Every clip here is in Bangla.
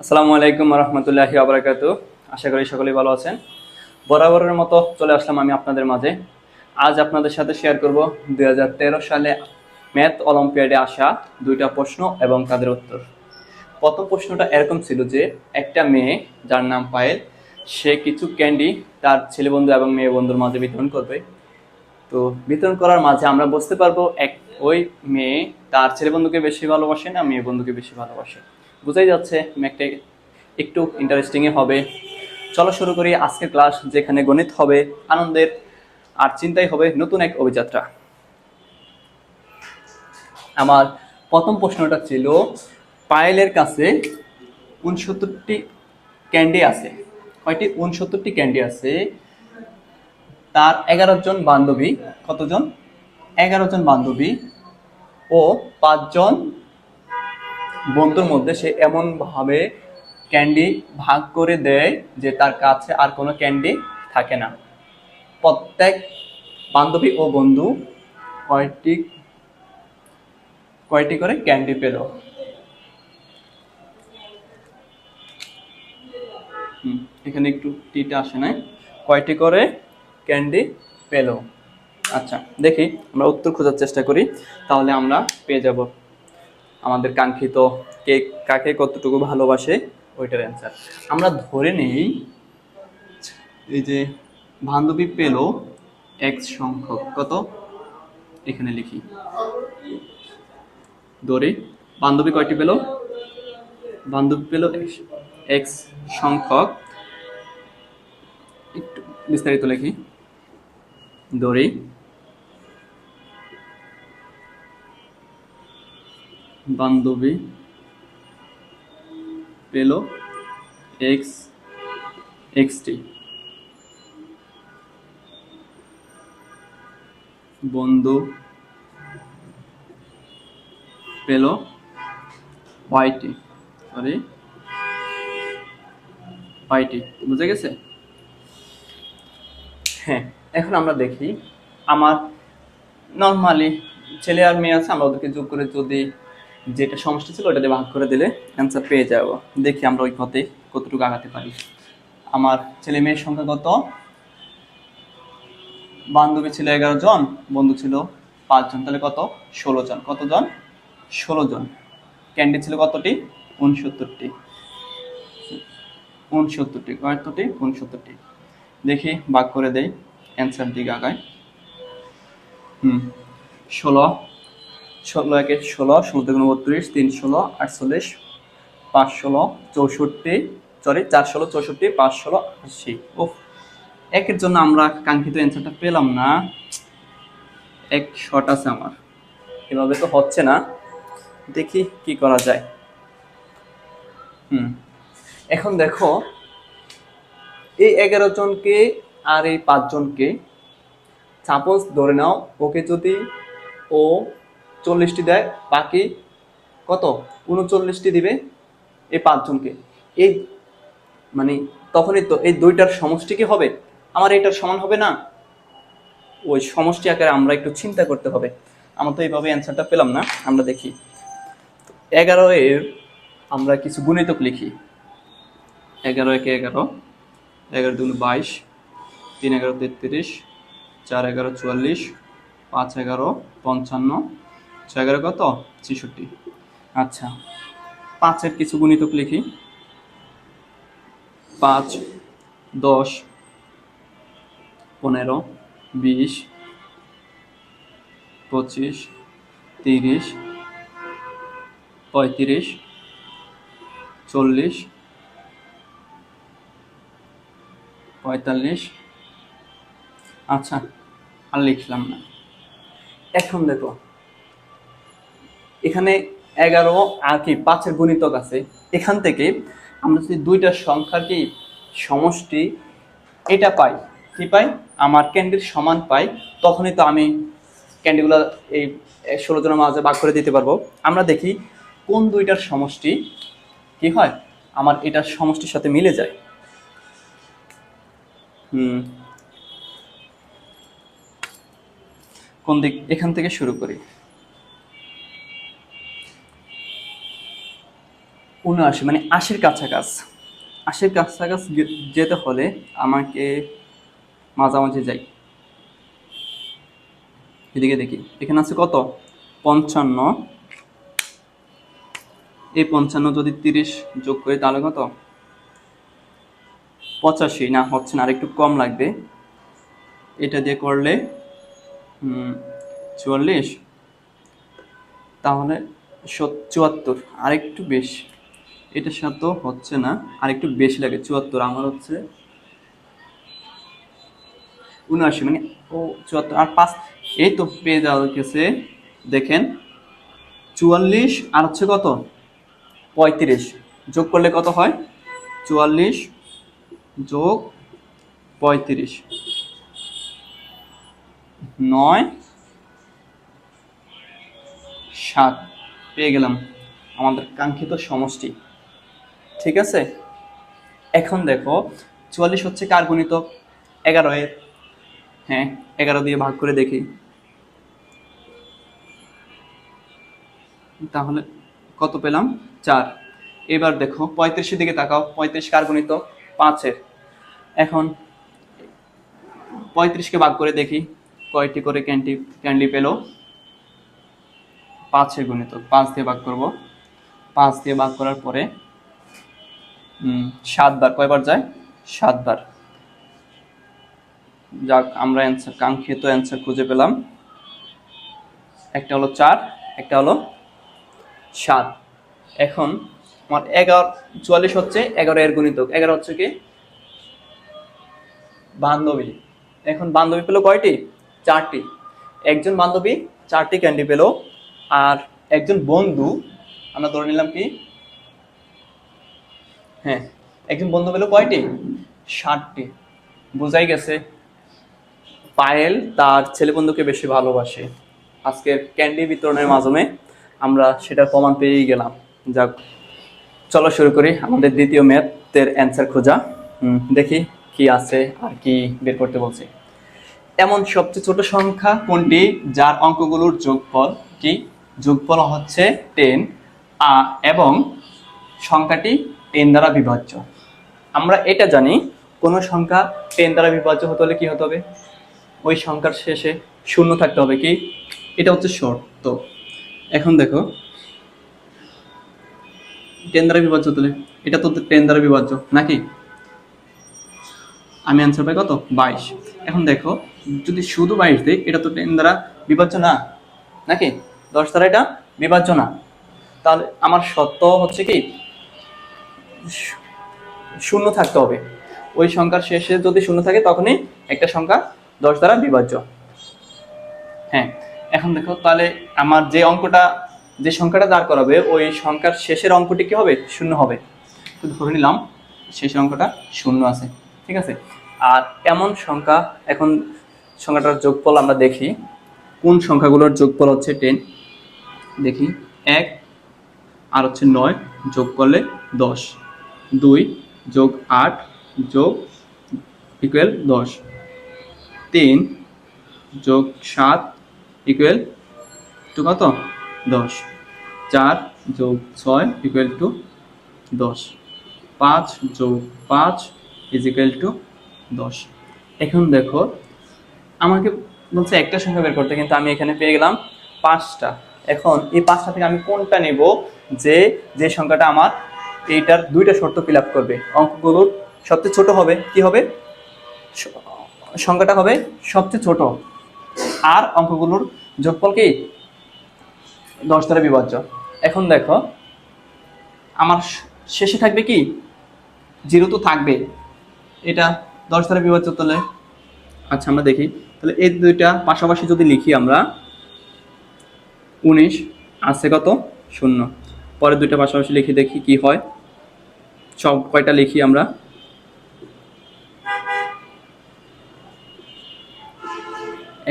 আসসালামু আলাইকুম রহমতুল্লাহি আবরাকাত আশা করি সকলেই ভালো আছেন। বরাবরের মতো চলে আসলাম আমি আপনাদের মাঝে। আজ আপনাদের সাথে শেয়ার করব দু হাজার তেরো সালে ম্যাথ অলিম্পিয়াডে আসা দুইটা প্রশ্ন এবং তাদের উত্তর। প্রথম প্রশ্নটা এরকম ছিল যে, একটা মেয়ে যার নাম পায়েল, সে কিছু ক্যান্ডি তার ছেলে বন্ধু এবং মেয়ে বন্ধুর মাঝে বিতরণ করবে। তো বিতরণ করার মাঝে আমরা বুঝতে পারব এক ওই মেয়ে তার ছেলে বন্ধুকে বেশি ভালোবাসে না মেয়ে বন্ধুকে বেশি ভালোবাসে। বোঝাই যাচ্ছে, ম্যাকটা একটু ইন্টারেস্টিংই হবে। চলো শুরু করি আজকের ক্লাস যেখানে গণিত হবে, আনন্দের আর চিন্তাই হবে নতুন এক অভিযাত্রা। আমার প্রথম প্রশ্নটা ছিল, পায়েলের কাছে উনসত্তরটি ক্যান্ডি আছে। কয়টি? উনসত্তরটি ক্যান্ডি আছে। তার এগারো জন বান্ধবী, কতজন? এগারো জন বান্ধবী ও পাঁচজন বন্ধুর মধ্যে সে এমনভাবে ক্যান্ডি ভাগ করে দেয় যে তার কাছে আর কোনো ক্যান্ডি থাকে না। প্রত্যেক বান্ধবী ও বন্ধু কয়েকটি কয়টি করে ক্যান্ডি পেল? এখানে একটু টিটা আসে নাই। কয়টি করে ক্যান্ডি পেল? আচ্ছা দেখি, আমরা উত্তর খোঁজার চেষ্টা করি, তাহলে আমরা পেয়ে যাব। আমাদের কাঙ্ক্ষিত কে কাকে কতটুকু ভালোবাসে, ওইটার অ্যান্সার আমরা ধরে নেই এই যে বান্ধবী পেল এক সংখ্যক, কত? এখানে লিখি। ধরে, বান্ধবী কয়টি পেল? বান্ধবী পেল এক্স সংখ্যক, একটু বিস্তারিত লিখি। দড়ি বান্ধবী পেল এক্স এক্সটি বন্ধু পেল ওয়াইটি সরি ওয়াইটি বুঝে গেছে? হ্যাঁ এখন আমরা দেখি আমার নর্মালি ছেলে আর মেয়ে আছে, আমরা ওদেরকে যোগ করে যদি যেটা সমষ্টি ছিল ওটা দিয়ে ভাগ করে দিলে অ্যান্সার পেয়ে যাব। দেখি আমরা ওই পথে কতটুকু আগাতে পারি। আমার ছেলে মেয়ের সংখ্যা কত? বান্ধবী ছিল এগারো জন, বন্ধু ছিল পাঁচজন তাহলে কত? ষোলো জন। কতজন ষোলো জন। ক্যান্ডি ছিল কতটি? উনসত্তরটি। উনসত্তরটি। কয়টি? উনসত্তরটি। দেখি, ভাগ করে দেই। অ্যান্সার দিকে আগায় হুম, ষোলো। ষোলো একে ষোলো ষোলো থেকে বত্রিশ তিন ষোলো, আটচল্লিশ, পাঁচ ষোলো, চৌষট্টি সরি চার ষোলো, চৌষট্টি, পাঁচ ষোলো, আশি। ও একের জন্য আমরা কাঙ্ক্ষিত অ্যান্সারটা পেলাম না। এক শর্ট আছে আমার। এভাবে তো হচ্ছে না। দেখি কি করা যায়। হুম, এখন দেখো, এই এগারো জনকে আর এই পাঁচজনকে সাপোজ ধরে নাও, ওকে যদি ও চল্লিশটি দেয়, বাকি কত? উনচল্লিশটি দিবে এই পাঁচজনকে। এই মানে তখনই তো এই দুইটার সমষ্টি কি হবে? আমার এটার সমান হবে না? ওই সমষ্টি আকারে আমরা একটু চিন্তা করতে হবে। আমরা তো এইভাবে অ্যান্সারটা পেলাম না, আমরা দেখি। এগারো এর আমরা কিছু গুণিতক লিখি। এগারো একে এগারো এগারো দুগুণ বাইশ, তিন এগারো তেত্রিশ, চার এগারো চুয়াল্লিশ, পাঁচ এগারো পঞ্চান্ন ছয় এগারো কত? ছেষট্টি। আচ্ছা। পাঁচের কিছু গুণিতক লিখি। পাঁচ, দশ, পনেরো, বিশ, পঁচিশ, তিরিশ, পঁয়ত্রিশ, চল্লিশ, পঁয়তাল্লিশ। আচ্ছা আর লিখলাম না। এখন দেখো। এখানে এগারো, আর কি, পাঁচের গুণিতক আছে। এখান থেকে আমরা যদি দুইটা সংখ্যার কি সমষ্টি, এটা পাই, কি পাই? আমার ক্যান্ডির সমান পাই, তখনই তো আমি ক্যান্ডিগুলো এই ষোলো জনের মাঝে ভাগ করে দিতে পারব। আমরা দেখি কোন দুইটার সমষ্টি কি হয়? আমার এটার সমষ্টির সাথে মিলে যায়। হুম। কোন দিক? এখান থেকে শুরু করি। উনআশি মানে আশির কাছাকাছি। আশির কাছাকাছি যেতে হলে আমাকে মাঝামাঝি যাই। এদিকে দেখি। এখানে আছে কত? পঞ্চান্ন। এই পঞ্চান্ন যদি তিরিশ যোগ করি তাহলে কত? পঁচাশি। না, হচ্ছে না আর একটু কম লাগবে। এটা দিয়ে করলে চুয়াল্লিশ। তাহলে চুয়াত্তর আর একটু বেশি। এটার সাথেও হচ্ছে না। আর একটু বেশি লাগে, চুয়াত্তর। আমার হচ্ছে উনআশি মানে ও চুয়াত্তর। আর পাঁচ, এই তো পেয়ে যাওয়া গেছে। দেখেন, চুয়াল্লিশ আর হচ্ছে কত? পঁয়ত্রিশ। যোগ করলে কত হয়? চুয়াল্লিশ যোগ পঁয়ত্রিশ। নয়, সাত। পেয়ে গেলাম আমাদের কাঙ্ক্ষিত সমষ্টি। ঠিক আছে? এখন দেখো, চুয়াল্লিশ হচ্ছে কার গণিত? এগারো এর। হ্যাঁ এগারো দিয়ে ভাগ করে দেখি। তাহলে কত পেলাম? চার। এবার দেখো, পঁয়ত্রিশের দিকে তাকাও। পঁয়ত্রিশ কার গণিত? পাঁচের এখন পঁয়ত্রিশকে ভাগ করে দেখি, কয়টি করে ক্যান্ডি ক্যান্ডি পেল? পাঁচের গণিত। পাঁচ দিয়ে ভাগ করব। পাঁচ দিয়ে ভাগ করার পরে সাতবার, কয়বার যায়? সাতবার। যাক, আমরা অ্যান্সার কাঙ্ক্ষিত অ্যান্সার খুঁজে পেলাম। একটা হলো চার, একটা হলো সাত। এখন আমার এগারো, চুয়াল্লিশ হচ্ছে এগারো এর গুণিতক। এগারো হচ্ছে কি? বান্ধবী। এখন বান্ধবী পেল কয়টি? চারটি। একজন বান্ধবী চারটি ক্যান্ডি পেল, আর একজন বন্ধু, আমরা ধরে নিলাম কি? হ্যাঁ একজন বন্ধু পেল কয়টি? ষাটটি বোঝাই গেছে, পায়েল তার ছেলে বন্ধুকে বেশি ভালোবাসে। আজকের ক্যান্ডি বিতরণের মাধ্যমে আমরা সেটা প্রমাণ পেয়েই গেলাম। যাক, চলো শুরু করি আমাদের দ্বিতীয় ম্যাথের অ্যান্সার খোঁজা। দেখি কি আছে আর কি বের করতে বলছে। এমন সবচেয়ে ছোট সংখ্যা কোনটি যার অঙ্কগুলোর যোগফল কি? যোগফল হচ্ছে টেন এবং সংখ্যাটি টেন দ্বারা বিভাজ্য। আমরা এটা জানি, কোনো সংখ্যা টেন দ্বারা বিভাজ্য হতে হলে কি হতে হবে? ওই সংখ্যার শেষে শূন্য থাকতে হবে কি? এটা হচ্ছে শর্ত। এখন দেখো, টেন দ্বারা বিভাজ্য হতে হলে, এটা তো টেন দ্বারা বিভাজ্য, নাকি? আমি অ্যান্সার পাই কত? বাইশ। এখন দেখো, যদি শুধু বাইশ দিই, এটা তো টেন দ্বারা বিভাজ্য না, নাকি? দশ দ্বারা এটা বিভাজ্য না। তাহলে আমার সত্য হচ্ছে কি? শূন্য থাকতে হবে। ওই সংখ্যার শেষে যদি শূন্য থাকে, তখনই একটা সংখ্যা দশ দ্বারা বিভাজ্য। হ্যাঁ এখন দেখো, তাহলে আমার যে অঙ্কটা, যে সংখ্যাটা দাঁড় করাবে, ওই সংখ্যার শেষের অঙ্কটি কি হবে? শূন্য হবে। তো ধরে নিলাম শেষের অঙ্কটা শূন্য আছে। ঠিক আছে? আর এমন সংখ্যা, এখন সংখ্যাটার যোগফল আমরা দেখি। কোন সংখ্যাগুলোর যোগফল হচ্ছে টেন? দেখি, এক, আর হচ্ছে নয়, যোগ করলে দশ। দুই যোগ আট যোগ ইকুয়াল দশ। তিন যোগ সাত ইকুয়াল টু কত? দশ। চার যোগ ছয় ইকুয়াল টু দশ। পাঁচ যোগ পাঁচ ইজ ইকুয়াল টু দশ। এখন দেখো, আমাকে বলছে একটা সংখ্যা বের করতে, কিন্তু আমি এখানে পেয়ে গেলাম পাঁচটা। এখন এই পাঁচটা থেকে আমি কোনটা নেব? যে যে সংখ্যাটা আমার এইটার দুইটা শর্ত ফিল আপ করবে। অঙ্কগুলোর সবচেয়ে ছোট হবে, কি হবে? সংখ্যাটা হবে সবচেয়ে ছোট। আর অঙ্কগুলোর যোগফল কি? দশ দ্বারা বিভাজ্য। এখন দেখো, আমার শেষে থাকবে কি? জিরো তো থাকবে। এটা দশ দ্বারা বিভাজ্য তাহলে আচ্ছা আমরা দেখি। তাহলে এই দুইটা পাশাপাশি যদি লিখি আমরা, উনিশ আছে কত? শূন্য। পরের দুইটা পাশাপাশি লিখে দেখি কি হয়। সব কয়টা লিখি আমরা?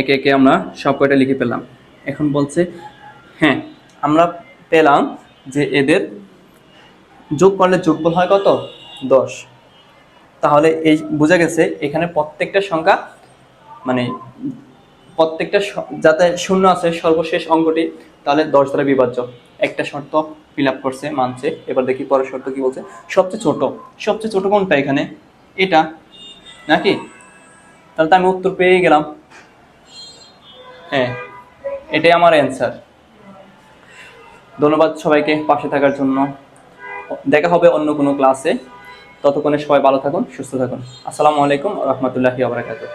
একে একে আমরা সব কয়টা লিখে পেলাম এখন বলছে হ্যাঁ আমরা পেলাম যে এদের যোগ করলে যোগফল হয় কত? দশ। তাহলে এই বোঝা গেছে, এখানে প্রত্যেকটা সংখ্যা মানে প্রত্যেকটা যাতে শূন্য আছে, সর্বশেষ অঙ্কটি তাহলে দশ দ্বারা বিভাজ্য। একটা শর্ত ফিল আপ করছে, মানছে। এবার দেখি পরের শর্ত কি বলছে। সবচেয়ে ছোট সবচেয়ে ছোট কোনটা এখানে? এটা। নাকি? তাহলে তো আমি উত্তর পেয়ে গেলাম। হ্যাঁ এটাই আমার অ্যান্সার ধন্যবাদ সবাইকে পাশে থাকার জন্য। দেখা হবে অন্য কোনো ক্লাসে ততক্ষণে সবাই ভালো থাকুন, সুস্থ থাকুন। আসসালামু আলাইকুম রহমতুল্লাহি আবরাকাতুহ